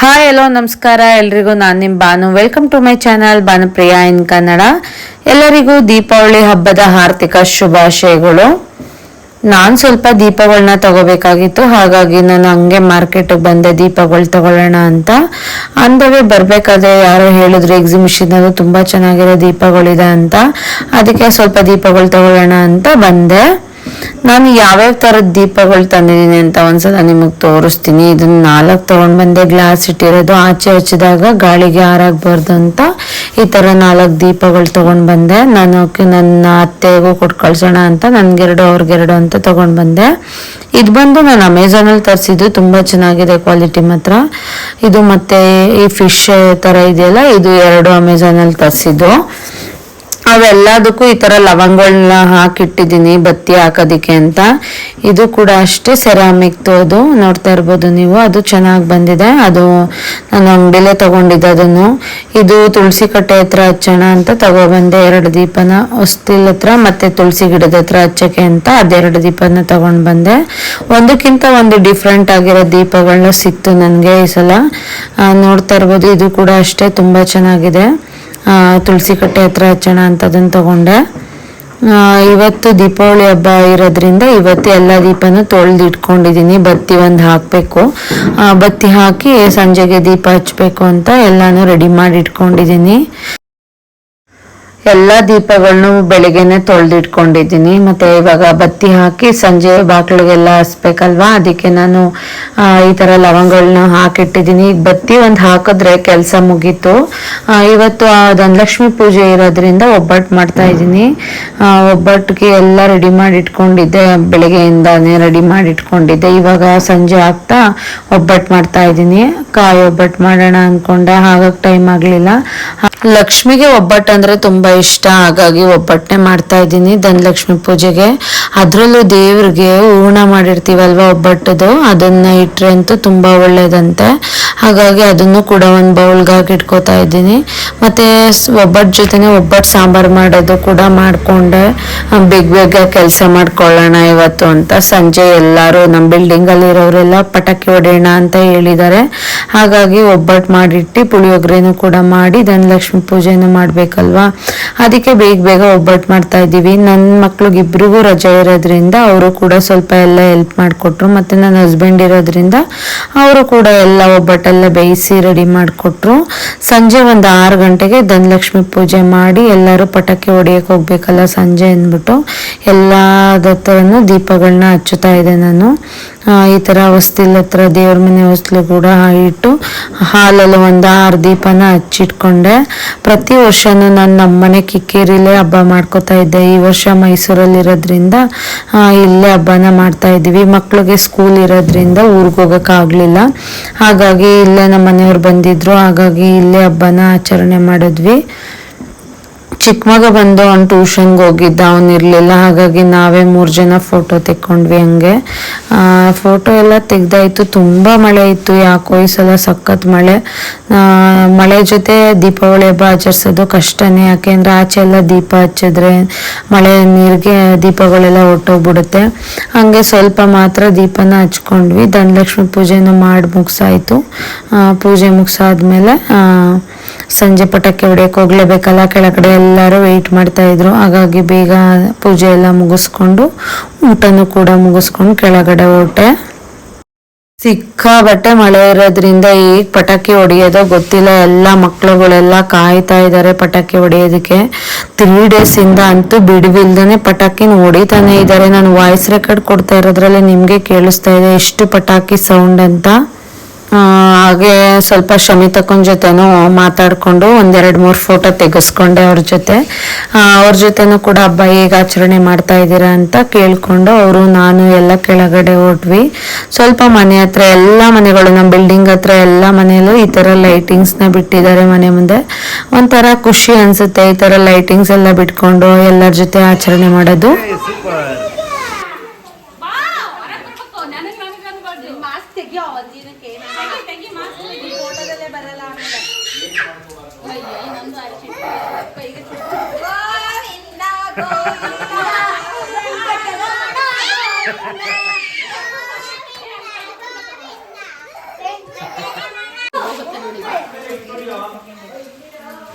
Hi ಎಲ್ಲೋ ನಮಸ್ಕಾರ. ಎಲ್ರಿಗೂ ನಾನು ನಿಮ್ಮ Bhanu. Welcome to my channel Bhanupriya in Kannada. ಎಲ್ಲರಿಗೂ ದೀಪಾವಳಿ ಹಬ್ಬದ ಆರ್ಥಿಕ ಶುಭಾಶಯಗಳು. ನಾನು ಸ್ವಲ್ಪ ದೀಪಗಳನ್ನ ತಗೋಬೇಕಾಗಿತ್ತು. ಹಾಗಾಗಿ ನಾನು ಹಂಗೆ ಮಾರ್ಕೆಟ್ಗೆ ಬಂದೆ, ದೀಪಗಳು ತಗೊಳ್ಳೋಣ ಅಂತ. ಅಂದವೇ ಬರಬೇಕಾದ್ರೆ ಯಾರೋ ಹೇಳಿದ್ರು ಎಕ್ಸಿಬಿಷನ್ ಅದು ತುಂಬ ಚೆನ್ನಾಗಿರೋ ದೀಪಗಳಿದೆ ಅಂತ. ಅದಕ್ಕೆ ಸ್ವಲ್ಪ ದೀಪಗಳು ತಗೊಳ್ಳೋಣ ಅಂತ ಬಂದೆ. ನಾನು ಯಾವ್ಯಾವ ಥರದ ದೀಪಗಳು ತಂದಿದ್ದೀನಿ ಅಂತ ಒಂದ್ಸಲ ನಿಮಗೆ ತೋರಿಸ್ತೀನಿ. ಇದನ್ನ ನಾಲ್ಕು ತೊಗೊಂಡು ಬಂದೆ, ಗ್ಲಾಸ್ ಇಟ್ಟಿರೋದು. ಆಚೆ ಹಚ್ಚಿದಾಗ ಗಾಳಿಗೆ ಹಾರಾಗಬಾರ್ದು ಅಂತ ಈ ಥರ ನಾಲ್ಕು ದೀಪಗಳು ತಗೊಂಡ್ ಬಂದೆ. ನಾನು ನನ್ನ ಅತ್ತೆಗೂ ಕೊಟ್ಟು ಕಳ್ಸೋಣ ಅಂತ ನನ್ಗೆರಡು ಅವ್ರಿಗೆರಡು ಅಂತ ತಗೊಂಡ್ ಬಂದೆ. ಇದು ಬಂದು ನಾನು ಅಮೆಝಾನಲ್ಲಿ ತರಿಸಿದ್ದು, ತುಂಬ ಚೆನ್ನಾಗಿದೆ ಕ್ವಾಲಿಟಿ ಮಾತ್ರ. ಇದು ಮತ್ತೆ ಈ ಫಿಶ್ ಥರ ಇದೆಯಲ್ಲ, ಇದು ಎರಡು ಅಮೆಝಾನಲ್ಲಿ ತರಿಸಿದ್ದು. ಅವೆಲ್ಲದಕ್ಕೂ ಈ ತರ ಲವಂಗಗಳನ್ನ ಹಾಕಿಟ್ಟಿದ್ದೀನಿ, ಬತ್ತಿ ಹಾಕೋದಿಕ್ಕೆ ಅಂತ. ಇದು ಕೂಡ ಅಷ್ಟೇ ಸೆರಾಮಿಕ್ ಅದು ನೋಡ್ತಾ ಇರ್ಬೋದು ನೀವು, ಅದು ಚೆನ್ನಾಗಿ ಬಂದಿದೆ. ಅದು ನಾನು ಅಂಗಡಿಲೇ ತಗೊಂಡಿದ್ದೆ ಅದನ್ನು. ಇದು ತುಳಸಿ ಕಟ್ಟೆ ಹತ್ರ ಹಚ್ಚೋಣ ಅಂತ ತಗೊಬಂದೆ, ಎರಡು ದೀಪನ ಹೊಸ್ತಿಲ್ ಹತ್ರ ಮತ್ತೆ ತುಳಸಿ ಗಿಡದ ಹತ್ರ ಹಚ್ಚಕ್ಕೆ ಅಂತ ಅದೆರಡು ದೀಪನ ತಗೊಂಡು ಬಂದೆ. ಒಂದಕ್ಕಿಂತ ಒಂದು ಡಿಫ್ರೆಂಟ್ ಆಗಿರೋ ದೀಪಗಳನ್ನ ಸಿಕ್ತು ನನಗೆ ಈ ಸಲ. ನೋಡ್ತಾ ಇರ್ಬೋದು, ಇದು ಕೂಡ ಅಷ್ಟೇ ತುಂಬ ಚೆನ್ನಾಗಿದೆ. ತುಳಸಿ ಕಟ್ಟೆ ಹತ್ರ ಹಚ್ಚೋಣ ಅಂತ ಅದನ್ನ ತಗೊಂಡೆ. ಇವತ್ತು ದೀಪಾವಳಿ ಹಬ್ಬ ಇರೋದ್ರಿಂದ ಇವತ್ತು ಎಲ್ಲ ದೀಪನೂ ತೊಳೆದು ಇಟ್ಕೊಂಡಿದ್ದೀನಿ ಬತ್ತಿ ಒಂದು ಹಾಕಬೇಕು. ಬತ್ತಿ ಹಾಕಿ ಸಂಜೆಗೆ ದೀಪ ಹಚ್ಚಬೇಕು ಅಂತ ಎಲ್ಲಾನು ರೆಡಿ ಮಾಡಿ ಇಟ್ಕೊಂಡಿದ್ದೀನಿ ಎಲ್ಲ ದೀಪಗಳನ್ನು ಬೆಳಿಗ್ಗೆನೆ ತೊಳೆದಿಟ್ಕೊಂಡಿದ್ದೀನಿ. ಮತ್ತೆ ಇವಾಗ ಬತ್ತಿ ಹಾಕಿ ಸಂಜೆ ಬಾಗಿಲಿಗೆಲ್ಲ ಹಸ್ಬೇಕಲ್ವಾ? ಅದಕ್ಕೆ ನಾನು ಈ ತರ ಲವಂಗಗಳನ್ನ ಹಾಕಿಟ್ಟಿದ್ದೀನಿ. ಈಗ ಬತ್ತಿ ಒಂದು ಹಾಕಿದ್ರೆ ಕೆಲಸ ಮುಗೀತು. ಇವತ್ತು ಧನಲಕ್ಷ್ಮಿ ಪೂಜೆ ಇರೋದ್ರಿಂದ ಒಬ್ಬಟ್ಟು ಮಾಡ್ತಾ ಇದ್ದೀನಿ. ಒಬ್ಬಟ್ಟಿಗೆ ಎಲ್ಲ ರೆಡಿ ಮಾಡಿ ಇಟ್ಕೊಂಡಿದ್ದೆ ಬೆಳಗ್ಗೆಯಿಂದಾನೇ ರೆಡಿ ಮಾಡಿ ಇಟ್ಕೊಂಡಿದ್ದೆ ಇವಾಗ ಸಂಜೆ ಆಗ್ತಾ ಒಬ್ಬಟ್ಟು ಮಾಡ್ತಾ ಇದ್ದೀನಿ. ಕಾಯಿ ಒಬ್ಬಟ್ಟು ಮಾಡೋಣ ಅನ್ಕೊಂಡೆ. ಹಾಗಾಗಿ ಟೈಮ್ ಆಗಲಿಲ್ಲ. ಲಕ್ಷ್ಮಿಗೆ ಒಬ್ಬಟ್ಟು ಅಂದ್ರೆ ತುಂಬಾ ಇಷ್ಟ, ಹಾಗಾಗಿ ಒಬ್ಬಟ್ಟೆ ಮಾಡ್ತಾ ಇದ್ದೀನಿ ಧನಲಕ್ಷ್ಮಿ ಪೂಜೆಗೆ. ಅದ್ರಲ್ಲೂ ದೇವ್ರಿಗೆ ಹೂರ್ಣ ಮಾಡಿರ್ತೀವಲ್ವಾ ಒಬ್ಬಟ್ಟದು ಅದನ್ನ ಇಟ್ರೆ ಅಂತೂ ತುಂಬಾ ಒಳ್ಳೇದಂತೆ. ಹಾಗಾಗಿ ಅದನ್ನು ಕೂಡ ಒಂದು ಬೌಲ್ಗಾಗಿ ಇಟ್ಕೋತಾ ಇದ್ದೀನಿ. ಮತ್ತೆ ಒಬ್ಬಟ್ಟು ಜೊತೆನೆ ಒಬ್ಬಟ್ಟು ಸಾಂಬಾರು ಮಾಡೋದು ಕೂಡ ಮಾಡ್ಕೊಂಡೆ. ಬೇಗ ಬೇಗ ಕೆಲಸ ಮಾಡ್ಕೊಳ್ಳೋಣ ಇವತ್ತು ಅಂತ. ಸಂಜೆ ಎಲ್ಲರೂ ನಮ್ಮ ಬಿಲ್ಡಿಂಗ್ ಅಲ್ಲಿ ಇರೋರೆಲ್ಲ ಪಟಾಕಿ ಹೊಡೆಯೋಣ ಅಂತ ಹೇಳಿದ್ದಾರೆ. ಹಾಗಾಗಿ ಒಬ್ಬಟ್ಟು ಮಾಡಿಟ್ಟು ಪುಳಿಯೋಗರೆನೂ ಕೂಡ ಮಾಡಿ ಧನಲಕ್ಷ್ಮಿ ಪೂಜೆನೂ ಮಾಡ್ಬೇಕಲ್ವಾ? ಅದಕ್ಕೆ ಬೇಗ ಬೇಗ ಒಬ್ಬಟ್ಟು ಮಾಡ್ತಾ ಇದ್ದೀವಿ. ನನ್ನ ಮಕ್ಳಿಗಿಬ್ರಿಗೂ ರಜೆ ಇರೋದ್ರಿಂದ ಅವರು ಕೂಡ ಸ್ವಲ್ಪ ಎಲ್ಲ ಹೆಲ್ಪ್ ಮಾಡಿಕೊಟ್ರು. ಮತ್ತೆ ನನ್ನ ಹಸ್ಬೆಂಡ್ ಇರೋದ್ರಿಂದ ಅವರು ಕೂಡ ಎಲ್ಲ ಒಬ್ಬಟ್ಟೆಲ್ಲ ಬೇಯಿಸಿ ರೆಡಿ ಮಾಡಿಕೊಟ್ರು. ಸಂಜೆ ಒಂದು ಆರು ಗಂಟೆಗೆ ಧನಲಕ್ಷ್ಮಿ ಪೂಜೆ ಮಾಡಿ ಎಲ್ಲರೂ ಪಟಾಕಿ ಹೊಡಿಯಕ್ಕೆ ಹೋಗ್ಬೇಕಲ್ಲ ಸಂಜೆ ಅಂದ್ಬಿಟ್ಟು ಎಲ್ಲದ ಥರನೂ ದೀಪಗಳನ್ನ ಹಚ್ಚುತ್ತಾ ಇದೆ ನಾನು. ಈ ಥರ ಹೊಸ್ತಿಲ್ ಹತ್ರ ದೇವ್ರ ಮನೆ ಹೊಸ್ಲು ಕೂಡ ಇಟ್ಟು ಹಾಲಲ್ಲಿ ಒಂದು ಆರು ದೀಪನ ಹಚ್ಚಿಟ್ಕೊಂಡೆ. ಪ್ರತಿ ವರ್ಷನೂ ನಾನು ನಮ್ಮ ಮನೆ ಕಿಕ್ಕೇರಿಲೇ ಹಬ್ಬ ಮಾಡ್ಕೋತಾ ಇದ್ದೆ. ಈ ವರ್ಷ ಮೈಸೂರಲ್ಲಿ ಇರೋದ್ರಿಂದ ಇಲ್ಲೇ ಹಬ್ಬನ ಮಾಡ್ತಾ ಇದ್ದೀವಿ. ಮಕ್ಳಿಗೆ ಸ್ಕೂಲ್ ಇರೋದ್ರಿಂದ ಊರಿಗೆ ಹೋಗೋಕ್ಕಾಗಲಿಲ್ಲ ಹಾಗಾಗಿ ಇಲ್ಲೇ ನಮ್ಮ ಮನೆಯವ್ರು ಬಂದಿದ್ರು. ಹಾಗಾಗಿ ಇಲ್ಲೇ ಹಬ್ಬನ ಆಚರಣೆ ಮಾಡಿದ್ವಿ. ಚಿಕ್ಕ ಮಗ ಬಂದು ಅವ್ನು ಟ್ಯೂಷನ್ಗೆ ಹೋಗಿದ್ದ, ಅವನು ಇರಲಿಲ್ಲ. ಹಾಗಾಗಿ ನಾವೇ ಮೂರು ಜನ ಫೋಟೋ ತೆಕ್ಕೊಂಡ್ವಿ ಹಂಗೆ. ಫೋಟೋ ಎಲ್ಲ ತೆಗ್ದಾಯ್ತು. ತುಂಬ ಮಳೆ ಇತ್ತು. ಯಾಕೋ ಈ ಸಲ ಸಖತ್ ಮಳೆ. ಮಳೆ ಜೊತೆ ದೀಪಾವಳಿ ಹಬ್ಬ ಆಚರಿಸೋದು ಕಷ್ಟನೇ. ಯಾಕೆಂದ್ರೆ ಆಚೆ ಎಲ್ಲ ದೀಪ ಹಚ್ಚಿದ್ರೆ ಮಳೆ ನೀರಿಗೆ ದೀಪಗಳೆಲ್ಲ ಹೊಟ್ಟೋಗ್ಬಿಡುತ್ತೆ ಹಂಗೆ ಸ್ವಲ್ಪ ಮಾತ್ರ ದೀಪನ ಹಚ್ಕೊಂಡ್ವಿ. ಧನಲಕ್ಷ್ಮಿ ಪೂಜೆನ ಮಾಡಿ ಮುಗಿಸಾಯ್ತು. ಪೂಜೆ ಮುಗಿಸಾದ್ಮೇಲೆ ಸಂಜೆ ಪಟಾಕಿ ಹೊಡೆಯೋಕೆ ಹೋಗ್ಲೇಬೇಕಲ್ಲ ಕೆಳಗಡೆ ಎಲ್ಲರೂ ವೆಯ್ಟ್ ಮಾಡ್ತಾ ಇದ್ರು. ಹಾಗಾಗಿ ಬೇಗ ಪೂಜೆ ಎಲ್ಲ ಮುಗಿಸ್ಕೊಂಡು ಊಟನೂ ಕೂಡ ಮುಗಿಸ್ಕೊಂಡು ಕೆಳಗಡೆ ಹೊಟ್ಟೆ ಸಿಕ್ಕಾಬಟ್ಟೆ ಮಳೆ ಇರೋದ್ರಿಂದ ಈಗ ಪಟಾಕಿ ಹೊಡೆಯೋದೋ ಗೊತ್ತಿಲ್ಲ. ಎಲ್ಲ ಮಕ್ಕಳುಗಳೆಲ್ಲ ಕಾಯ್ತಾ ಇದ್ದಾರೆ ಪಟಾಕಿ ಹೊಡೆಯೋದಕ್ಕೆ. ತ್ರೀ ಡೇಸ್ ಇಂದ ಅಂತೂ ಬಿಡುವಿಲ್ದೇ ಪಟಾಕಿನ ಹೊಡಿತಾನೆ ಇದ್ದಾರೆ ನಾನು ವಾಯ್ಸ್ ರೆಕಾರ್ಡ್ ಕೊಡ್ತಾ ಇರೋದ್ರಲ್ಲಿ ನಿಮಗೆ ಕೇಳಿಸ್ತಾ ಇದೆ. ಎಷ್ಟು ಪಟಾಕಿ ಸೌಂಡ್ ಅಂತ. ಹಾಗೆ ಸ್ವಲ್ಪ ಶಮಿತಕ್ಕನ ಜೊತೆನೂ ಮಾತಾಡ್ಕೊಂಡು ಒಂದೆರಡು ಮೂರು ಫೋಟೋ ತೆಗೆಸ್ಕೊಂಡೆ ಅವ್ರ ಜೊತೆ. ಅವ್ರ ಜೊತೆನೂ ಕೂಡ ಹಬ್ಬ ಹೇಗೆ ಆಚರಣೆ ಮಾಡ್ತಾ ಇದ್ದೀರಾ? ಅಂತ ಕೇಳಿಕೊಂಡು ಅವರು, ನಾನು ಎಲ್ಲ ಕೆಳಗಡೆ ಹೊಟ್ವಿ ಸ್ವಲ್ಪ ಮನೆ ಹತ್ರ, ಎಲ್ಲ ಮನೆಗಳು ನಮ್ಮ ಬಿಲ್ಡಿಂಗ್ ಹತ್ರ ಎಲ್ಲ ಮನೆಯಲ್ಲೂ ಈ ಥರ ಲೈಟಿಂಗ್ಸ್ನ ಬಿಟ್ಟಿದ್ದಾರೆ ಮನೆ ಮುಂದೆ. ಒಂಥರ ಖುಷಿ ಅನ್ಸುತ್ತೆ ಈ ಥರ ಲೈಟಿಂಗ್ಸ್ ಎಲ್ಲ ಬಿಟ್ಕೊಂಡು ಎಲ್ಲರ ಜೊತೆ ಆಚರಣೆ ಮಾಡೋದು.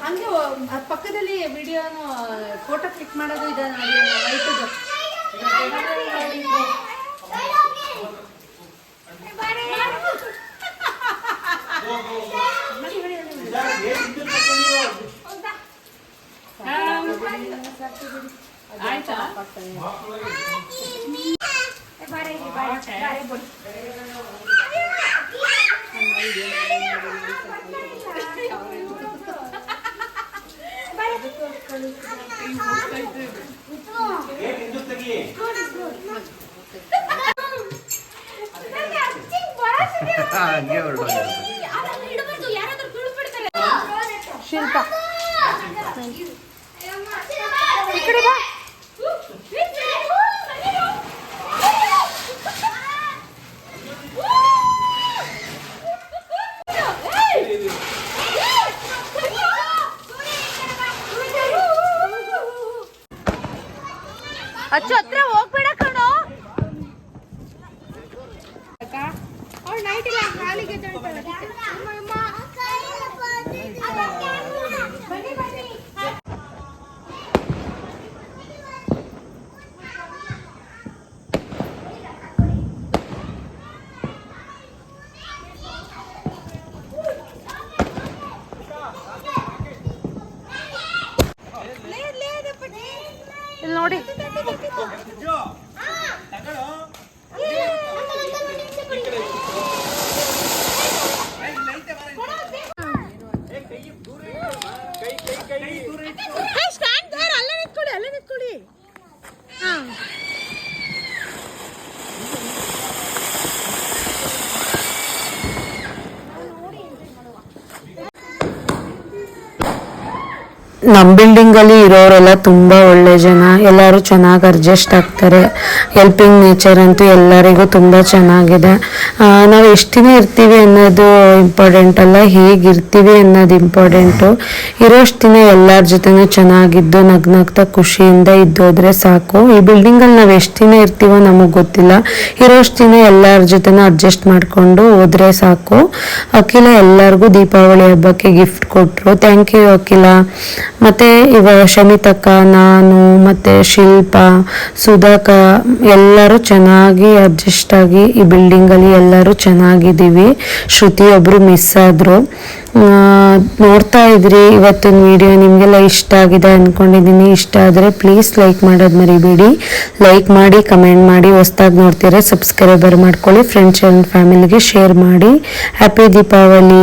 ಹಂಗೆ ಪಕ್ಕದಲ್ಲಿ ವಿಡಿಯೋನು ಫೋಟೋ ಕ್ಲಿಕ್ ಮಾಡೋದು ಇದೆ ರೈತದ್ದು Oh, oh. ಆಯ್ತಾ ಹಂಗೆ ಹೊರಡೋದು ಶಿಲ್ಪ ಈ ಕಡೆ ಬಾ ನೋಡಿ ನಮ್ಮ ಬಿಲ್ಡಿಂಗ್ ಅಲ್ಲಿ ಇರೋರೆಲ್ಲ ತುಂಬಾ ಒಳ್ಳೆ ಜನ. ಎಲ್ಲರೂ ಚೆನ್ನಾಗಿ ಅಡ್ಜಸ್ಟ್ ಆಗ್ತಾರೆ. ಹೆಲ್ಪಿಂಗ್ ನೇಚರ್ ಅಂತೂ ಎಲ್ಲರಿಗೂ ತುಂಬಾ ಚೆನ್ನಾಗಿದೆ. ನಾವು ಎಷ್ಟು ದಿನ ಇರ್ತೀವಿ ಅನ್ನೋದು ಇಂಪಾರ್ಟೆಂಟ್ ಅಲ್ಲ. ಹೇಗಿರ್ತೀವಿ ಅನ್ನೋದು ಇಂಪಾರ್ಟೆಂಟು ಇರೋಷ್ಟು ದಿನ ಎಲ್ಲರ ಜೊತೆನೂ ಚೆನ್ನಾಗಿದ್ದು ನಗ್ನಗ್ತಾ ಖುಷಿಯಿಂದ ಇದ್ದೋದ್ರೆ ಸಾಕು. ಈ ಬಿಲ್ಡಿಂಗ್ ಅಲ್ಲಿ ನಾವು ಎಷ್ಟು ದಿನ ಇರ್ತೀವೋ ನಮಗೆ ಗೊತ್ತಿಲ್ಲ. ಇರೋಷ್ಟು ದಿನ ಎಲ್ಲರ ಜೊತೆನೂ ಅಡ್ಜಸ್ಟ್ ಮಾಡ್ಕೊಂಡು ಹೋದ್ರೆ ಸಾಕು. ಅಖಿಲ ಎಲ್ಲರಿಗೂ ದೀಪಾವಳಿ ಹಬ್ಬಕ್ಕೆ ಗಿಫ್ಟ್ ಕೊಟ್ಟರು ಥ್ಯಾಂಕ್ ಯು ಅಖಿಲ. ಮತ್ತೆ ಇವ ಶಮಿತಕ್ಕ, ನಾನು ಮತ್ತೆ ಶಿಲ್ಪ, ಸುಧಾಕ ಎಲ್ಲರೂ ಚೆನ್ನಾಗಿ ಅಡ್ಜಸ್ಟ್ ಆಗಿ ಈ ಬಿಲ್ಡಿಂಗ್ ಅಲ್ಲಿ ಎಲ್ಲರೂ ಚೆನ್ನಾಗಿದ್ದೀವಿ. ಶ್ರುತಿ ಒಬ್ರು ಮಿಸ್ ಆದ್ರು ನೋಡ್ತಾ ಇದ್ರಿ ಇವತ್ತಿನ ವಿಡಿಯೋ ನಿಮಗೆಲ್ಲ ಇಷ್ಟ ಆಗಿದೆ ಅಂದ್ಕೊಂಡಿದ್ದೀನಿ ಇಷ್ಟ ಆದರೆ ಪ್ಲೀಸ್ ಲೈಕ್ ಮಾಡೋದು ಮರಿಬೇಡಿ. ಲೈಕ್ ಮಾಡಿ ಕಮೆಂಟ್ ಮಾಡಿ, ಹೊಸ್ದಾಗಿ ನೋಡ್ತೀರಾ ಸಬ್ಸ್ಕ್ರೈಬರ್ ಮಾಡ್ಕೊಳ್ಳಿ ಫ್ರೆಂಡ್ಸ್ ಆ್ಯಂಡ್ ಫ್ಯಾಮಿಲಿಗೆ ಶೇರ್ ಮಾಡಿ. ಹ್ಯಾಪಿ ದೀಪಾವಳಿ